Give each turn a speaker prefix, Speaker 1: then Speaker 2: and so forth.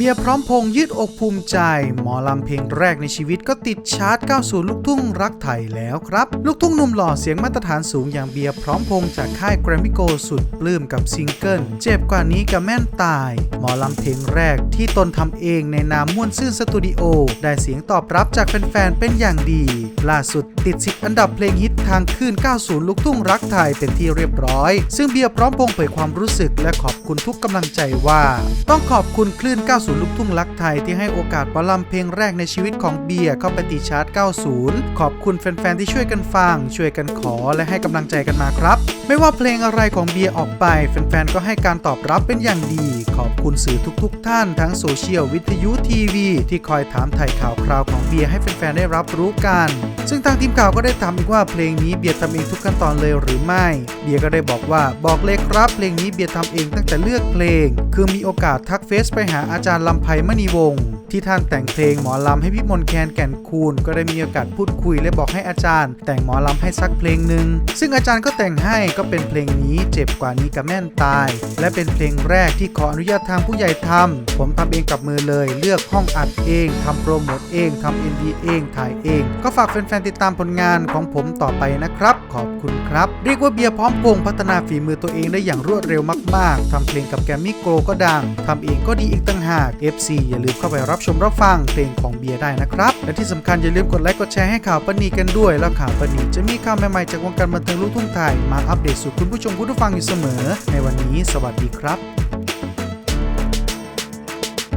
Speaker 1: เบียร์พร้อมพงยืดอกภูมิใจ หมอลำเพลงแรกในชีวิตก็ติดชาร์ต90 ลูกทุ่งรักไทยแล้วครับ ลูกทุ่งหนุ่มหล่อเสียงมาตรฐานสูงอย่างเบียร์พร้อมพงจากค่ายแกรมมิโกสุดปลื้มกับซิงเกิลเจ็บกว่านี้กับแม่นตาย หมอลำเพลงแรกที่ตนทำเองในนามม่วนซื่นสตูดิโอ ได้เสียงตอบรับจากแฟนๆเป็นอย่างดี ล่าสุดติดสิบอันดับเพลงฮิตทางคลื่น 90 ลูกทุ่งรักไทยเป็นที่เรียบร้อย ซึ่งเบียร์พร้อมพงเผยความรู้สึกและขอบคุณทุกกำลังใจว่า ต้องขอบคุณคลื่น 90ูนย์ลูกทุ่งรักไทยที่ให้โอกาสหมอลำเพลงแรกในชีวิตของเบียร์เข้าไปติชาร์ต 90 ขอบคุณแฟนๆ ที่ช่วยกันฟัง ช่วยกันขอและให้กำลังใจกันมาครับ ไม่ว่าเพลงอะไรของเบียร์ออกไป แฟนๆ ก็ให้การตอบรับเป็นอย่างดี ขอบคุณสื่อทุกๆ ท่านทั้งโซเชียลวิทยุทีวีที่คอยถามไถ่ข่าวคราวของเบียร์ให้แฟนๆ ได้รับรู้กัน ซึ่งทางทีมข่าวก็ได้ถามอีกว่าเพลงนี้เบียร์ทำเองทุกขั้นตอนเลยหรือไม่ เบียร์ก็ได้บอกว่าบอกเลยครับเพลงนี้เบียร์ทำเองตั้งแต่เลือกเพลง คือมีโอกาสทักเฟซไปหาอาจารย์ลำไพมณีวงศ์ที่ท่านแต่งเพลงหมอลำให้พี่มนแคนแก่นคูณก็ได้มีโอกาสพูดคุยและบอกให้อาจารย์ แต่งหมอลำให้สักเพลงหนึ่งซึ่งอาจารย์ก็แต่งให้ก็เป็นเพลงนี้เจ็บกว่านี้กับแม่นตาย และเป็นเพลงแรกที่ขออนุญาตทางผู้ใหญ่ทำผมทำเองกับมือเลย เลือกห้องอัดเองทำโปรโมทเองทำ MV เองถ่ายเอง ก็ฝากแฟนๆติดตามผลงานของผมต่อไปนะครับ ขอบคุณครับ เรียกว่าเบียร์พร้อมพงพัฒนาฝีมือตัวเองได้อย่างรวดเร็วมาก ๆทำเพลงกับแกมมี่โกลก็ดังทำเองก็ดีอีกต่างหาก FC อย่าลืมเข้าไปรับชมรับฟังเพลงของเบียร์ได้นะครับ และที่สำคัญอย่าลืมกดไลค์กดแชร์ให้ข่าวปนีกันด้วย แล้วข่าวปนีจะมีข่าวใหม่ๆจากวงการบันเทิงลูกทุ่งไทยมาอัปเดตสู่คุณผู้ชมผู้ฟังอยู่เสมอ ในวันนี้ สวัสดีครับ